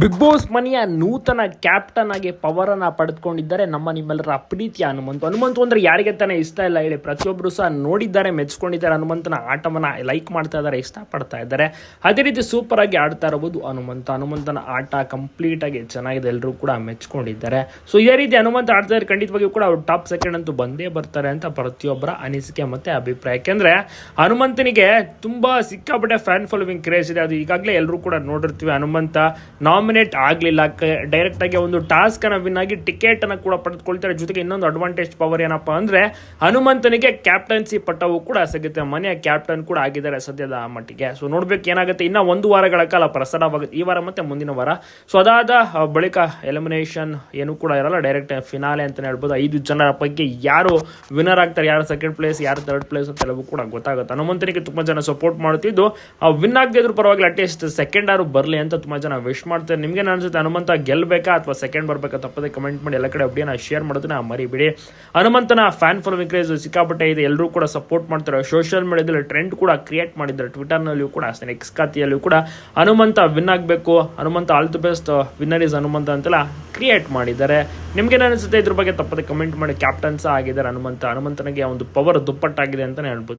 Big boss ಮನೆಯ ನೂತನ captain ಆಗಿ ಪವರ್ ಅನ್ನ ಪಡೆದುಕೊಂಡಿದ್ದಾರೆ ನಮ್ಮ ನಿಮ್ಮೆಲ್ಲರ ಪ್ರೀತಿಯ ಹನುಮಂತು. ಹನುಮಂತು ಅಂದ್ರೆ ಯಾರಿಗೆ ತಾನೇ ಇಷ್ಟ ಇಲ್ಲ ಹೇಳಿ ಪ್ರತಿಯೊಬ್ಬರು ಸಹ ನೋಡಿದ್ದಾರೆ, ಮೆಚ್ಕೊಂಡಿದ್ದಾರೆ. ಹನುಮಂತನ ಆಟವನ್ನ ಲೈಕ್ ಮಾಡ್ತಾ ಇದ್ದಾರೆ, ಇಷ್ಟಪಡ್ತಾ ಇದ್ದಾರೆ. ಅದೇ ರೀತಿ ಸೂಪರ್ ಆಗಿ ಆಡ್ತಾ ಇರಬಹುದು ಹನುಮಂತ. ಹನುಮಂತನ ಆಟ ಕಂಪ್ಲೀಟ್ ಆಗಿ ಚೆನ್ನಾಗಿದೆ. ಎಲ್ಲರೂ ಕೂಡ ಮೆಚ್ಕೊಂಡಿದ್ದಾರೆ. ಸೊ ಇದೇ ರೀತಿ ಹನುಮಂತ ಆಡ್ತಾ ಇದ್ದಾರೆ ಖಂಡಿತವಾಗಿಯೂ ಕೂಡ ಅವ್ರು ಟಾಪ್ ಸೆಕೆಂಡ್ ಅಂತೂ ಬಂದೇ ಬರ್ತಾರೆ ಅಂತ ಪ್ರತಿಯೊಬ್ಬರ ಅನಿಸಿಕೆ ಮತ್ತೆ ಅಭಿಪ್ರಾಯ. ಯಾಕೆಂದ್ರೆ ಹನುಮಂತನಿಗೆ ತುಂಬಾ ಸಿಕ್ಕಾಪಟ್ಟೆ ಫ್ಯಾನ್ ಫಾಲೋವಿಂಗ್ ಕ್ರೇಜ್ ಇದೆ. ಅದು ಈಗಾಗಲೇ ಎಲ್ಲರೂ ಕೂಡ ನೋಡಿರ್ತೀವಿ. ಹನುಮಂತ ನಾಮಿನೇಟ್ ಆಗಲಿಲ್ಲ. ಡೈರೆಕ್ಟಾಗಿ ಒಂದು ಟಾಸ್ಕ್ ಅನ್ನ ವಿನ್ ಆಗಿ ಟಿಕೆಟ್ ಅನ್ನ ಕೂಡ ಪಡೆದುಕೊಳ್ತಾರೆ. ಜೊತೆಗೆ ಇನ್ನೊಂದು ಅಡ್ವಾಂಟೇಜ್ ಪವರ್ ಏನಪ್ಪಾ ಅಂದ್ರೆ, ಹನುಮಂತನಿಗೆ ಕ್ಯಾಪ್ಟನ್ಸಿ ಪಟ್ಟವು ಕೂಡ ಸಿಗುತ್ತೆ. ಮನೆಯ ಕ್ಯಾಪ್ಟನ್ ಕೂಡ ಆಗಿದ್ದಾರೆ ಸದ್ಯದ ಮಟ್ಟಿಗೆ. ಸೊ ನೋಡ್ಬೇಕು ಏನಾಗುತ್ತೆ. ಇನ್ನ ಒಂದು ವಾರಗಳ ಕಾಲ ಪ್ರಸಾರವಾಗುತ್ತೆ ಈ ವಾರ ಮತ್ತೆ ಮುಂದಿನ ವಾರ. ಸೊ ಅದಾದ ಬಳಿಕ ಎಲಿಮಿನೇಷನ್ ಏನು ಕೂಡ ಇರಲ್ಲ. ಡೈರೆಕ್ಟ್ ಫಿನಾಲೆ ಅಂತಾನೆ ಹೇಳ್ಬೋದು. ಐದು ಜನರ ಪೈಕಿ ಯಾರು ವಿನ್ನರ್ ಆಗ್ತಾರೆ, ಯಾರು ಸೆಕೆಂಡ್ ಪ್ಲೇಸ್ ಯಾರು ಥರ್ಡ್ ಪ್ಲೇಸ್ ಅಂತ ಎಲ್ಲವೂ ಕೂಡ ಗೊತ್ತಾಗುತ್ತೆ. ಹನುಮಂತನಿಗೆ ತುಂಬಾ ಜನ ಸಪೋರ್ಟ್ ಮಾಡ್ತಿದ್ದು ವಿನ್ ಆಗದಿದ್ರು ಪರವಾಗಿ ಪರವಾಗಿಲ್ಲ. ಅಟ್ಲೀಸ್ಟ್ ಸೆಕೆಂಡ್ ಯಾರು ಬರಲಿ ಅಂತ ತುಂಬಾ ಜನ ವಿಶ್ ಮಾಡ್ತಾರೆ ನಿಮ್ಗೆ ಅನ್ಸುತ್ತೆ? ಹನುಮಂತ ಗೆಲ್ಬೇಕಾ ಅಥವಾ ಸೆಕೆಂಡ್ ಬರ್ಬೇಕಾ ತಪ್ಪದೆ ಕಮೆಂಟ್ ಮಾಡಿ ಎಲ್ಲ ಕಡೆ ಅಪ್ಡೇನ ಶೇರ್ ಮಾಡೋದನ್ನ ಮರಿಬಿಡಿ. ಹನುಮಂತನ ಫ್ಯಾನ್ ಫಾಲೋವಿಂಗ್ ಕ್ರೇಜ್ ಸಿಕ್ಕಾಪಟ್ಟೆ ಇದೆ. ಎಲ್ಲರೂ ಕೂಡ ಸಪೋರ್ಟ್ ಮಾಡ್ತಾರೆ. ಸೋಷಿಯಲ್ ಮೀಡಿಯಾದಲ್ಲಿ ಟ್ರೆಂಡ್ ಕೂಡ ಕ್ರಿಯೇಟ್ ಮಾಡಿದ್ದಾರೆ. ಟ್ವಿಟರ್ನಲ್ಲಿಯೂ ಕೂಡ, ಅಷ್ಟೇ ಎಕ್ಸ್ ಖಾತೆಯಲ್ಲೂ ಕೂಡ ಹನುಮಂತ ವಿನ್ ಆಗಬೇಕು. Hanumantha all the best winner is Hanumantha ಅಂತೆಲ್ಲ ಕ್ರಿಯೇಟ್ ಮಾಡಿದ್ದಾರೆ. ನಿಮ್ಗೆ ಅನಿಸುತ್ತೆ? ಇದ್ರ ಬಗ್ಗೆ ತಪ್ಪದೆ ಕಮೆಂಟ್ ಮಾಡಿ. ಕ್ಯಾಪ್ಟನ್ಸ್ ಆಗಿದ್ದಾರೆ ಹನುಮಂತ. ಹನುಮಂತನಿಗೆ ಒಂದು ಪವರ್ ದುಪ್ಪಟ್ಟಾಗಿದೆ ಅಂತಾನೆ ಹೇಳ್ಬೋದು.